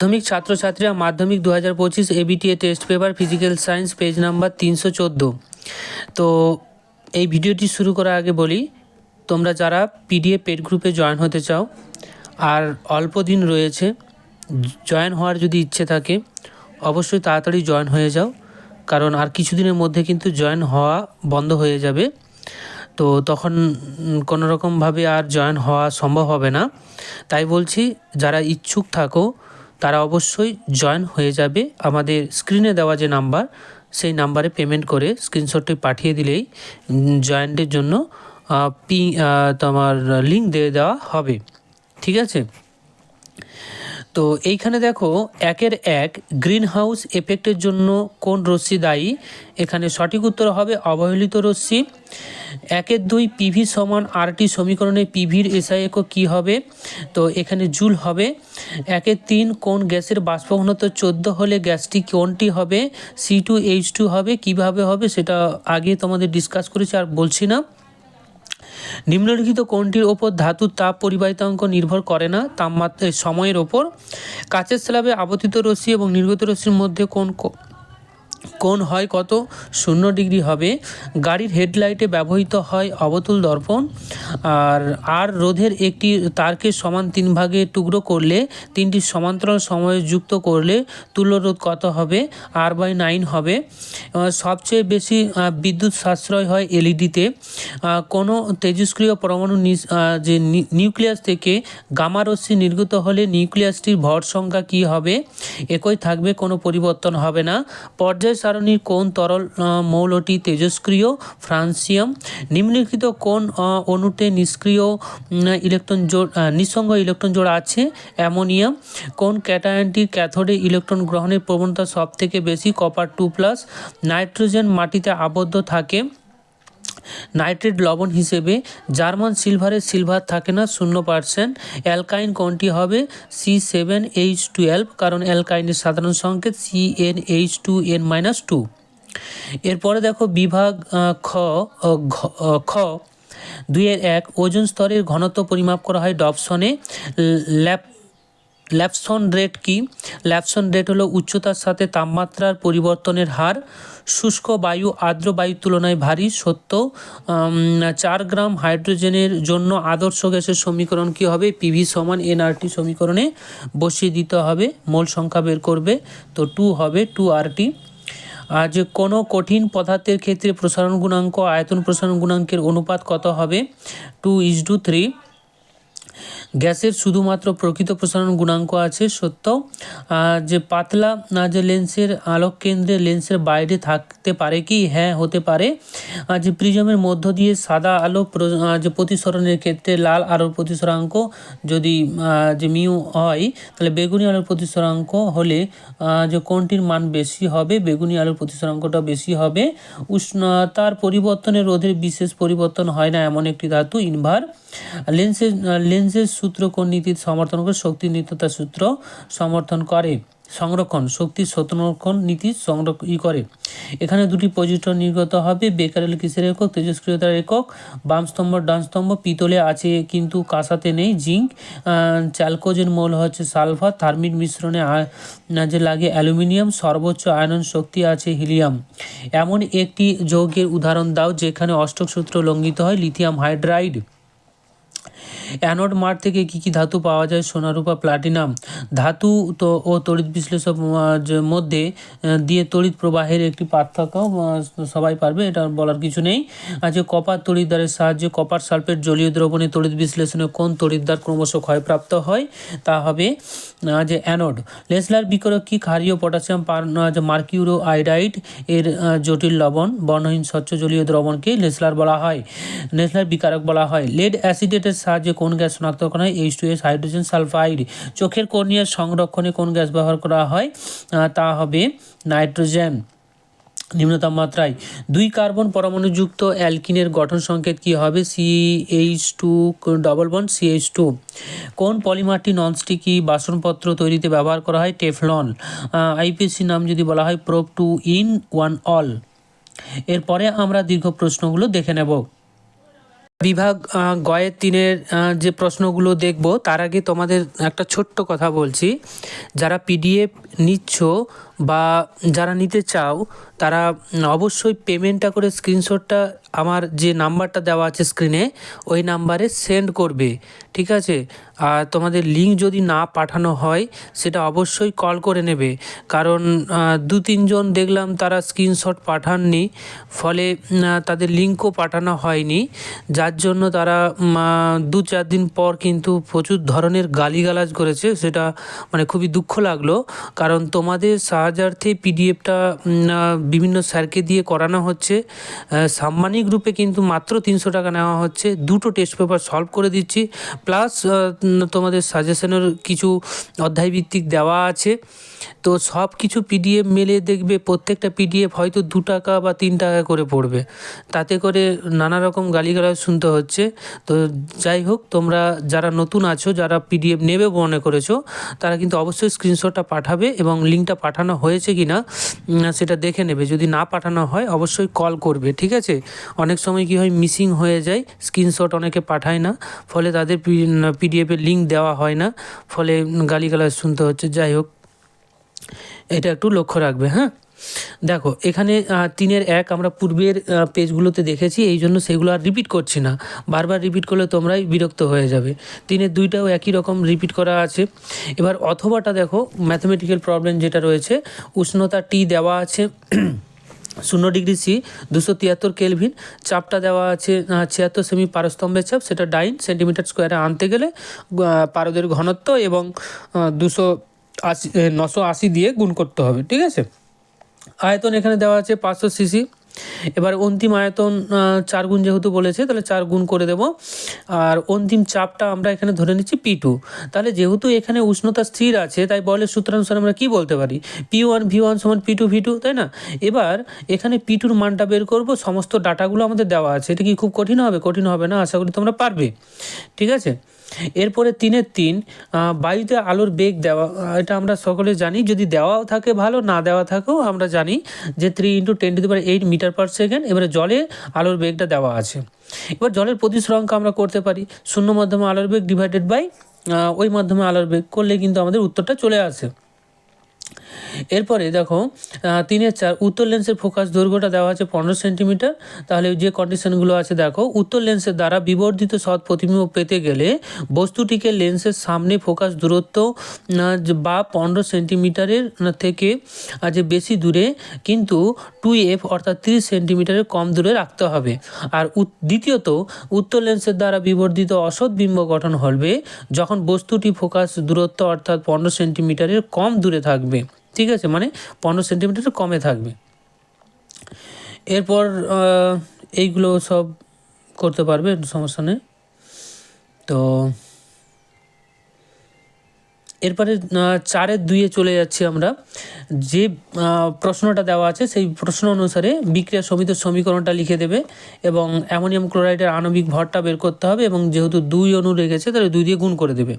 মাধ্যমিক ছাত্রছাত্রীরা মাধ্যমিক দু হাজার পঁচিশ ABTA test paper physical science page number তিনশো চোদ্দ। তো এই ভিডিওটি শুরু করার আগে বলি, তোমরা যারা পিডিএফ পেড গ্রুপে জয়েন হতে চাও, আর অল্প দিন রয়েছে জয়েন হওয়ার যদি ইচ্ছে থাকে, অবশ্যই তাড়াতাড়ি জয়েন হয়ে যাও, কারণ আর কিছুদিনের মধ্যে কিন্তু জয়েন হওয়া বন্ধ হয়ে যাবে। তো তখন কোনো রকমভাবে আর জয়েন হওয়া সম্ভব হবে না। তাই বলছি, যারা ইচ্ছুক থাকো তারা অবশ্যই জয়েন হয়ে যাবে। আমাদের স্ক্রিনে দেওয়া যে নাম্বার সেই নাম্বারে পেমেন্ট করে স্ক্রিনশটটি পাঠিয়ে দিলেই জয়েন্টের জন্য পি তোমার লিঙ্ক দিয়ে দেওয়া হবে। ঠিক আছে? তো এইখানে দেখো, একের এক গ্রিন হাউস এফেক্টের জন্য কোন রশ্মি দায়ী? এখানে সঠিক উত্তর হবে অবহেলিত রশ্মি। একের দুই পিভি সমান আরটি সমীকরণে পিভির এসআই একক কী হবে? তো এখানে জুল হবে। একের তিন, কোন গ্যাসের বাষ্পঘনত্ব চোদ্দ হলে গ্যাসটি কোনটি হবে? সি টু এইচ টু হবে, কীভাবে হবে সেটা আগে তোমাদের ডিসকাস করেছি আর বলছি না। নিম্নলিখিত কোনটির ওপর ধাতুর তাপ পরিবাহিতাঙ্ক নির্ভর করে না তাপমাত্রা সময়ের ওপর। কাচের স্ল্যাবে আবর্তিত রশ্মি এবং নির্গত রশ্মির মধ্যে কোন কো- কোন হয় কত? শূন্য ডিগ্রি হবে। গাড়ির হেডলাইটে ব্যবহৃত হয় অবতুল দর্পণ। আর আর রোধের একটি তারকে সমান তিন ভাগে টুকরো করলে, তিনটি সমান্তরাল সময়ে যুক্ত করলে তুল্য রোধ কত হবে? আর বাই নাইন হবে। সবচেয়ে বেশি বিদ্যুৎ সাশ্রয় হয় এলইডিতে। কোনো তেজস্ক্রিয় পরমাণু যে নিউক্লিয়াস থেকে গামা রশ্মি নির্গত হলে নিউক্লিয়াসটির ভর সংখ্যা কী হবে? একই থাকবে, কোনো পরিবর্তন হবে না। পর্যায় সারণীর কোন তরল মৌলটি তেজস্ক্রিয়, ফ্রান্সিয়াম, নিম্নলিখিত কোন অনুটে নিষ্ক্রিয় ইলেকট্রন জোড় নিঃসঙ্গ ইলেকট্রন জোড় আছে? অ্যামোনিয়াম, কোন ক্যাটায়নটির ক্যাথোডে ইলেকট্রন গ্রহণের প্রবণতা সবথেকে বেশি? কপার টু প্লাস, নাইট্রোজেন মাটিতে আবদ্ধ থাকে। নাইট্রেট লবণ হিসেবে জার্মান সিলভারের সিলভার থাকে না, শূন্য পার্সেন্ট। অ্যালকাইন কোনটি হবে? সি সেভেন এইচ টুয়েলভ কারণ অ্যালকাইনের সাধারণ সংকেত C n H two n minus two এরপরে দেখো বিভাগ খ খ। দুইয়ের এক, ওজন স্তরের ঘনত্ব পরিমাপ করা হয় ডবসনে। ল্যাপ, ল্যাপসন রেট কি? ল্যাপসন রেট হলো উচ্চতার সাথে তাপমাত্রার পরিবর্তনের হার। শুষ্ক বায়ু, আর্দ্র বায়ুর তুলনায় ভারী, সত্য। চার গ্রাম হাইড্রোজেনের জন্য আদর্শ গ্যাসের সমীকরণ কি হবে? পিভি সমান এনআরটি সমীকরণে বসিয়ে দিতে হবে। মোল সংখ্যা বের করবে তো টু হবে টু আরটি। আর যে কোনো কঠিন পদার্থের ক্ষেত্রে প্রসারণ গুণাঙ্ক, আয়তন প্রসারণ গুণাঙ্কের অনুপাত কত হবে? Two is to three. গ্যাসের শুধুমাত্র প্রকৃত প্রসারণ গুণাঙ্ক আছে, সত্য। যে পাতলা যে লেন্সের আলোক কেন্দ্রে লেন্সের বাইরে থাকতে পারে কি? হ্যাঁ হতে পারে। যে প্রিজমের মধ্য দিয়ে সাদা আলো যে প্রতিসরণের ক্ষেত্রে লাল আলোর প্রতিসরাঙ্ক যদি যে মিউ হয়, তাহলে বেগুনি আলোর প্রতিসরাঙ্ক হলে যে কোনটির মান বেশি হবে, বেগুনি আলোর প্রতিসরাঙ্কটা বেশি হবে। উষ্ণতার পরিবর্তনে রোধের বিশেষ পরিবর্তন হয় না এমন একটি ধাতু ইনভার লেন্সের লেন্সের সূত্র কোন নীতির সমর্থন করে? শক্তি নিত্যতা সূত্র সমর্থন করে। সংরক্ষণ, শক্তি সংরক্ষণ নীতি সংরক্ষণ ই করে। এখানে দুটি পজিটর নির্গত হবে। বেকারেল কিসের একক? তেজস্ক্রিয়তার একক। বাম স্তম্ভ, ডান স্তম্ভ, পিতলে আছে কিন্তু কাঁসাতে নেই। জিঙ্ক চ্যালকোজেন মৌল হচ্ছে সালফার। থার্মিক মিশ্রণে যে লাগে অ্যালুমিনিয়াম। সর্বোচ্চ আয়নন শক্তি আছে হিলিয়াম। এমন একটি যৌগের উদাহরণ দাও যেখানে অষ্টক সূত্র লঙ্ঘিত হয়। Lithium hydride. অ্যানোড মাঠ থেকে কি কি ধাতু পাওয়া যায় সোনারূপা, প্লাটিনাম? ধাতু তো ও তড়িৎ বিশ্লেষক মধ্যে দিয়ে তড়িৎ প্রবাহের একটি পার্থক্য সবাই পারবে, এটা বলার কিছু নেই। যে কপার তড়িৎদ্বারের সাহায্যে কপার সালফেট জলীয় দ্রবণে তড়িৎ বিশ্লেষণে কোন তড়িৎদ্বার ক্রমশ ক্ষয়প্রাপ্ত হয়? তা হবে যে অ্যানোড। লেসলার বিকরক কি ক্ষারীয় পটাশিয়াম পার মার্কিউরো আইডাইড এর জটিল লবণ, বর্ণহীন স্বচ্ছ জলীয় দ্রবণকে লেসলার বলা হয়, লেসলার বিকারক বলা হয়। লেড অ্যাসিডেটের সাহায্যে কোন গ্যাস শনাক্ত করা হয়? H two S hydrogen sulphide চোখের কর্নিয়ার সংরক্ষণে কোন গ্যাস ব্যবহার করা হয়? তা হবে নাইট্রোজেন, নিম্ন তাপমাত্রায়। দুই কার্বন পরমাণুযুক্ত অ্যালকিনের গঠন সংকেত কি হবে? C H two double bond C H two কোন পলিমারটি ননস্টিকি বাসনপত্র তৈরিতে ব্যবহার করা হয়? টেফলন। আইপিএসসি নাম যদি বলা হয়, prop two yne, one al. এরপরে আমরা দীর্ঘ প্রশ্নগুলো দেখে নেব। বিভাগ গয়ের তিনের যে প্রশ্নগুলো দেখব, তার আগে তোমাদের একটা ছোট্ট কথা বলছি। যারা পিডিএফ নিচ্ছ বা যারা নিতে চাও, তারা অবশ্যই পেমেন্টটা করে স্ক্রিনশটটা আমার যে নাম্বারটা দেওয়া আছে স্ক্রিনে ওই নাম্বারে সেন্ড করবে, ঠিক আছে? আর তোমাদের লিঙ্ক যদি না পাঠানো হয়, সেটা অবশ্যই কল করে নেবে। কারণ দু তিনজন দেখলাম তারা স্ক্রিনশট পাঠাননি, ফলে তাদের লিঙ্কও পাঠানো হয়নি। যার জন্য তারা দু চার দিন পর কিন্তু প্রচুর ধরনের গালিগালাজ করেছে, সেটা মানে খুবই দুঃখ লাগল। কারণ তোমাদের সাহায্যার্থে পিডিএফটা বিভিন্ন স্যারকে দিয়ে করানো হচ্ছে। সাম্মানিক রূপে কিন্তু মাত্র তিনশো টাকা নেওয়া হচ্ছে। দুটো টেস্ট পেপার সলভ করে দিচ্ছি। প্লাস তোমাদের সাজেশনের কিছু অধ্যায়ভিত্তিক দেওয়া আছে। তো সব কিছু পিডিএফ মেলে দেখবে, প্রত্যেকটা পিডিএফ হয়তো দু টাকা বা তিন টাকা করে পড়বে। তাতে করে নানা রকম গালিগালাজ শুনতে হচ্ছে। তো যাই হোক, তোমরা যারা নতুন আছো, যারা পিডিএফ নেবে মনে করেছ, তারা কিন্তু অবশ্যই স্ক্রিনশটটা পাঠাবে এবং লিঙ্কটা পাঠানো হয়েছে কি না সেটা দেখে নেবে। যদি না পাঠানো হয়, অবশ্যই কল করবে, ঠিক আছে? অনেক সময় কি হয় মিসিং হয়ে যায় স্ক্রিনশট অনেকে পাঠায় না, ফলে তাদের পিডিএফের লিঙ্ক দেওয়া হয় না, ফলে গালিগালাজ শুনতে হচ্ছে। যাই হোক, এটা একটু লক্ষ্য রাখবে হ্যাঁ? দেখো, এখানে তিনের এক আমরা পূর্বের পেজগুলোতে দেখেছি, এই জন্য সেগুলো আর রিপিট করছি না। বারবার রিপিট করলে তোমরাই বিরক্ত হয়ে যাবে। তিনের দুইটাও একই রকম রিপিট করা আছে। এবার অথবাটা দেখো ম্যাথমেটিক্যাল প্রবলেম যেটা রয়েছে, উষ্ণতা টি দেওয়া আছে, শূন্য ডিগ্রি সি দুশো তিয়াত্তর কেলভিন চাপটা দেওয়া আছে ছিয়াত্তর সেমি পারস্তম্ভের চাপ, সেটা ডাইন সেন্টিমিটার স্কোয়ারে আনতে গেলে পারদের ঘনত্ব এবং দুশো আশি, নশো আশি দিয়ে গুণ করতে হবে, ঠিক আছে? আয়তন এখানে দেওয়া আছে পাঁচশো সিসি। এবার অন্তিম আয়তন চার গুণ যেহেতু বলেছে, তাহলে চার গুণ করে দেব। আর অন্তিম চাপটা আমরা এখানে ধরে নিচ্ছি পি টু তাহলে যেহেতু এখানে উষ্ণতা স্থির আছে, তাই বলের সূত্রানুসারে আমরা কি বলতে পারি? পি ওয়ান ভি ওয়ান সমান পি টু ভি টু তাই না? এবার এখানে পি টুর মানটা বের করব, সমস্ত ডাটাগুলো আমাদের দেওয়া আছে। এটা কি খুব কঠিন হবে? কঠিন হবে না, আশা করি তোমরা পারবে। ঠিক আছে? এরপরে তিনের তিন বায়ুতে আলোর বেগ দেওয়া এটা আমরা সকলে জানি। যদি দেওয়াও থাকে ভালো, না দেওয়া থাকেও আমরা জানি যে three into ten to power eight metre per second এবারে জলে আলোর বেগটা দেওয়া আছে। এবার জলের প্রতিসরাঙ্ক আমরা করতে পারি। শূন্য মাধ্যমে আলোর বেগ ডিভাইডেড বাই ওই মাধ্যমে আলোর বেগ করলে কিন্তু আমাদের উত্তরটা চলে আসে। এরপরে দেখো তিনের চার, উত্তর লেন্সের ফোকাস দৈর্ঘ্যটা দেওয়া আছে পনেরো সেন্টিমিটার তাহলে যে কন্ডিশনগুলো আছে দেখো, উত্তর লেন্সের দ্বারা বিবর্ধিত সৎ প্রতিবিম্ব পেতে গেলে বস্তুটিকে লেন্সের সামনে ফোকাস দূরত্ব বা পনেরো সেন্টিমিটারের থেকে যে বেশি দূরে, কিন্তু টু এফ অর্থাৎ তিরিশ সেন্টিমিটারের কম দূরে রাখতে হবে। আর দ্বিতীয়ত, উত্তর লেন্সের দ্বারা বিবর্ধিত অসৎ বিম্ব গঠন হবে যখন বস্তুটি ফোকাস দূরত্ব অর্থাৎ পনেরো সেন্টিমিটারের কম দূরে থাকবে। ঠিক আছে মানে পনেরো সেন্টিমিটার কমে থাকবে। এরপর এইগুলো সব করতে পারবে, সমস্যা নেই। তো এরপরে চারের দুইয়ে চলে যাচ্ছি আমরা। যে প্রশ্নটা দেওয়া আছে, সেই প্রশ্ন অনুসারে বিক্রিয়া সমিত সমীকরণটা লিখে দেবে এবং অ্যামোনিয়াম ক্লোরাইডের আণবিক ভরটা বের করতে হবে এবং যেহেতু দুই অণু রেখেছে, তাহলে দুই দিয়ে গুণ করে দেবে।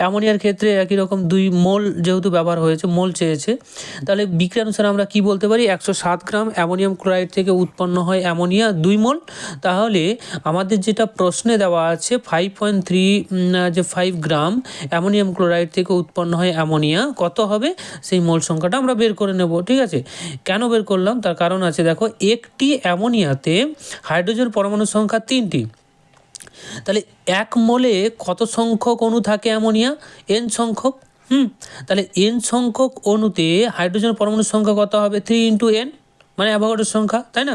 অ্যামোনিয়ার ক্ষেত্রে একই রকম দুই মোল যেহেতু ব্যবহার হয়েছে, মোল চেয়েছে, তাহলে বিক্রিয়া অনুসারে আমরা কি বলতে পারি? একশো সাত গ্রাম অ্যামোনিয়াম ক্লোরাইড থেকে উৎপন্ন হয় অ্যামোনিয়া দুই মোল। তাহলে আমাদের যেটা প্রশ্নে দেওয়া আছে, ফাইভ পয়েন্ট থ্রি যে ফাইভ গ্রাম অ্যামোনিয়াম ক্লোরাইড থেকে উৎপন্ন হয় অ্যামোনিয়া। কত হবে? সেই মোল সংখ্যাটা আমরা বের করে নেব, ঠিক আছে? কেন বের করলাম? তার কারণ আছে, দেখো, একটি অ্যামোনিয়াতে হাইড্রোজেন পরমাণুর সংখ্যা তিনটি। তাহলে এক মোলে কত সংখ্যক অণু থাকে অ্যামোনিয়া? এন সংখ্যক, হুম? তাহলে এন সংখ্যক অণুতে হাইড্রোজেন পরমাণুর সংখ্যা কত হবে? থ্রি ইন্টু এন মানে অ্যাভোগাড্রোর সংখ্যা, তাই না?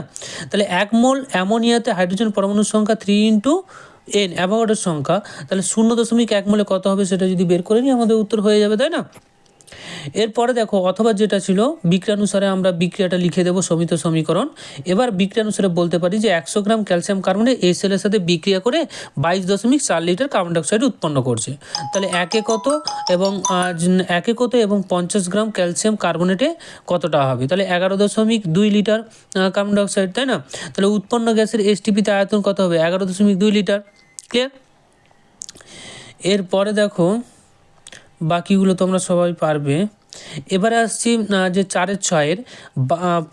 তাহলে এক মোল অ্যামোনিয়াতে হাইড্রোজেন পরমাণুর সংখ্যা থ্রি ইন্টু এন অ্যাভোগাড্রোর সংখ্যা, তাহলে শূন্য দশমিক এক মূলে কত হবে সেটা যদি বের করে নিই, আমাদের উত্তর হয়ে যাবে, তাই না? এরপরে দেখো, অথবা যেটা ছিল, বিক্রিয়ানুসারে আমরা বিক্রিয়াটা লিখে দেবো সমিত সমীকরণ। এবার বিক্রিয়ানুসারে বলতে পারি যে একশো গ্রাম ক্যালসিয়াম কার্বনেট এই সাথে বিক্রিয়া করে বাইশ দশমিক চার লিটার কার্বন ডাইঅক্সাইড উৎপন্ন করছে। তাহলে একে কত এবং একে কত এবং পঞ্চাশ গ্রাম ক্যালসিয়াম কার্বনেটে কতটা হবে? তাহলে এগারো দশমিক দুই লিটার কার্বন ডাইঅক্সাইড, তাই না? তাহলে উৎপন্ন গ্যাসের এসটিপিতে আয়তন কত হবে? এগারো দশমিক দুই লিটার ক্লিয়ার এরপরে দেখো বাকিগুলো তোমরা সবাই পারবে। এবারে আসছি যে চারের ছয়ের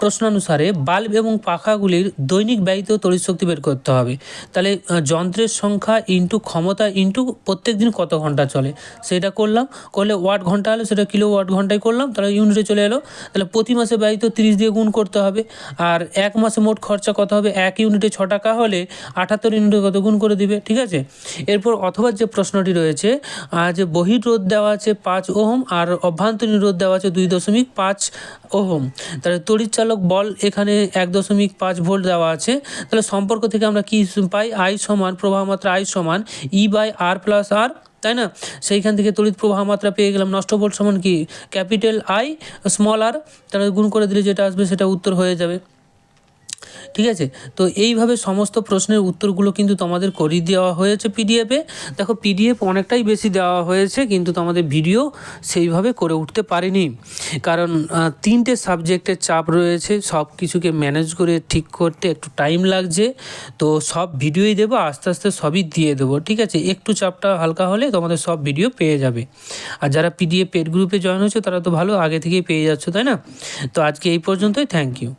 প্রশ্নানুসারে বাল্ব এবং পাখাগুলির দৈনিক ব্যয়িত তড়িৎ শক্তি বের করতে হবে। তাহলে যন্ত্রের সংখ্যা ইন্টু ক্ষমতা ইন্টু প্রত্যেক দিন কত ঘণ্টা চলে? সেটা করলাম, করলে ওয়াট ঘণ্টা হলে সেটা কিলো ওয়াট ঘন্টায় করলাম, তাহলে ইউনিটে চলে এলো। তাহলে প্রতি মাসে ব্যয়িত তিরিশ দিয়ে গুণ করতে হবে, আর এক মাসে মোট খরচা কত হবে? এক ইউনিটে ছ টাকা হলে আঠাত্তর ইউনিটে কত গুণ করে দিবে, ঠিক আছে? এরপর অথবা যে প্রশ্নটি রয়েছে যে বহির রোধ দেওয়া আছে পাঁচ ওহম, আর অভ্যন্তরীণ রোধ দেওয়া আছে দুই দশমিক পাঁচ ওহম। তাহলে তড়িৎচালক বল এখানে এক দশমিক পাঁচ ভোল্ট দেওয়া আছে। তাহলে সম্পর্ক থেকে আমরা কি পাই? আই সমান প্রবাহ মাত্রা আই সমান ই বাই আর প্লাস আর তাই না? সেইখান থেকে তড়িৎ প্রবাহ মাত্রা পেয়ে গেলাম নষ্ট ভোল্ট সমান কি? ক্যাপিটাল আই স্মল আর তাহলে গুণ করে দিলে যেটা আসবে সেটা উত্তর হয়ে যাবে। ঠিক আছে? তো এইভাবে সমস্ত প্রশ্নের উত্তরগুলো কিন্তু তোমাদের করিয়ে দেওয়া হয়েছে পিডিএফে দেখো পিডিএফ অনেকটাই বেশি দেওয়া হয়েছে, কিন্তু তোমাদের ভিডিও সেইভাবে করে উঠতে পারিনি। কারণ তিনটে সাবজেক্টের চাপ রয়েছে, সব কিছুকে ম্যানেজ করে ঠিক করতে একটু টাইম লাগছে। তো সব ভিডিওই দেবো, আস্তে আস্তে সবই দিয়ে দেবো, ঠিক আছে? একটু চাপটা হালকা হলে তোমাদের সব ভিডিও পেয়ে যাবে। আর যারা পিডিএফ পেড গ্রুপে জয়েন হয়েছে, তারা তো ভালো, আগে থেকেই পেয়ে যাচ্ছ, তাই না? তো আজকে এই পর্যন্তই থ্যাংক ইউ